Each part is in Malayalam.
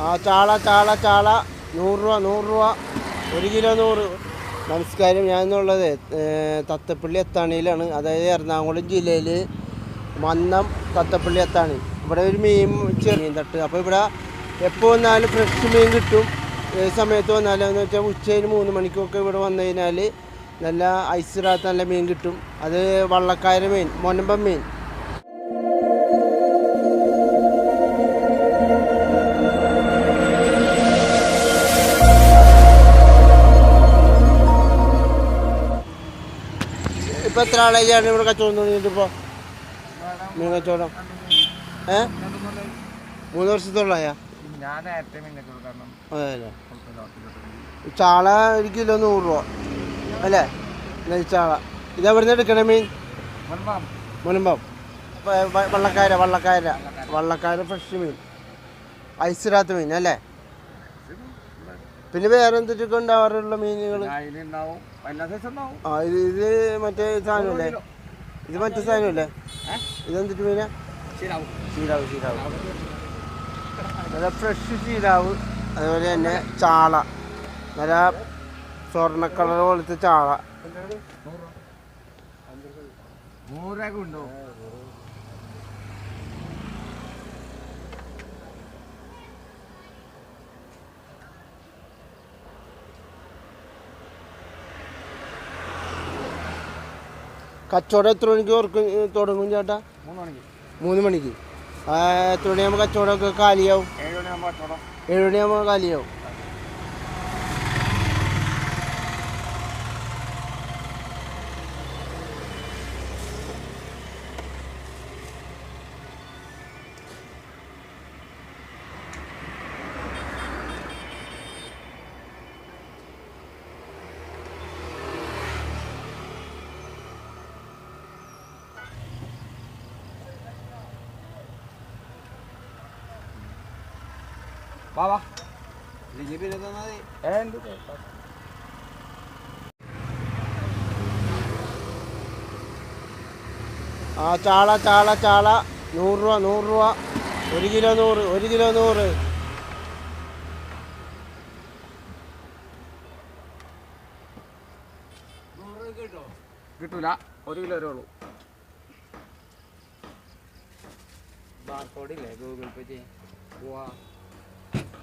ആ ചാള ചാള ചാള. നൂറ് രൂപ നൂറ് രൂപ. ഒരു കിലോ നൂറ്. നമസ്കാരം. ഞാൻ എന്നുള്ളത് തത്തപ്പള്ളി എത്താണിയിലാണ്. അതായത് എറണാകുളം ജില്ലയിൽ മന്നം തത്തപ്പള്ളി എത്താണി. ഇവിടെ ഒരു മീൻ ചെറിയ തട്ട്. അപ്പോൾ ഇവിടെ എപ്പോൾ വന്നാലും ഫ്രഷ് മീൻ കിട്ടും. ഏത് സമയത്ത് വന്നാലും. എന്ന് വെച്ചാൽ ഉച്ചയിൽ മൂന്ന് മണിക്കൊക്കെ ഇവിടെ വന്നു കഴിഞ്ഞാൽ നല്ല ഐസിടാത്ത നല്ല മീൻ കിട്ടും. അത് വള്ളക്കാര മീൻ മൊനമ്പം മീൻ. ഇപ്പൊ എത്ര ആളേജാണ് ഇവിടെ കച്ചവടം തുടങ്ങിയിട്ട് ഇപ്പോൾ മീൻ കച്ചവടം? ഏ? മൂന്ന് വർഷത്തോളായാ? അതെയല്ലേ? ചാള ഒരു കിലോ നൂറ് രൂപ. അല്ലേ? നെയ്ച്ചാള ഇത് എവിടെ നിന്ന് എടുക്കണേ മീൻ? മുനമ്പം വള്ളക്കാര വള്ളക്കാര. വള്ളക്കാര ഫ്രഷ് മീൻ. ഐസിടാത്ത മീൻ അല്ലേ? പിന്നെ വേറെ എന്തൊക്കെ ഉണ്ടാവാറുള്ള മീനുകൾ ആ ഇത് ഇത് മറ്റേ സാധനമല്ലേ? ഇത് മറ്റേ സാധനമല്ലേ? ഇതെന്തിട്ട് മീനാ? ചീരാവ്. ചീരാവ് നല്ല ഫ്രഷ് ചീരാവ്. അതുപോലെ തന്നെ ചാള. നല്ല സ്വർണ കളർ പോലത്തെ ചാള. നൂറൊക്കെ ഉണ്ടോ? കച്ചവടം എത്ര മണിക്ക് ഓർക്കും തുടങ്ങും ചേട്ടാ? മൂന്ന് മണിക്ക്. എത്ര മണിയാകുമ്പോൾ കച്ചവടമൊക്കെ കാലിയാവും? ഏഴ് മണിയാകുമ്പോൾ കാലിയാവും. വാ വാ ഇല്ലെങ്കിൽ പിന്നെ തന്നാൽ മതി ഏ എന്ത് ആ ചാള ചാള ചാള. നൂറ് രൂപ നൂറ് രൂപ ഒരു കിലോ നൂറ് ഒരു കിലോ നൂറ്. കിട്ടൂല. ഒരു കിലോ വരെ ഉള്ളൂ. ബാർക്കോഡില്ലേ ഗൂഗിൾ പേ ചെയ്യാൻ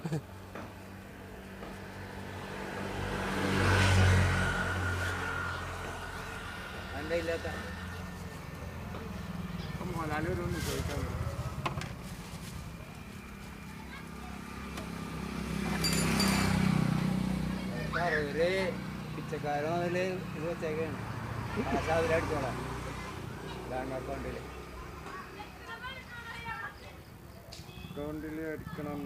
വാ എൻ്റെ ഇല്ലാത്ത മുതലാളി ഒരു ഒന്ന് ചോദിക്കാൻ ഒരു പിച്ചക്കാരൻ അതിൽ ഇത് വെച്ചേക്കാണ് കാശ് അതിലടിച്ചോളാം ബാങ്ക് അക്കൗണ്ടിൽ അക്കൗണ്ടിൽ അടിക്കണം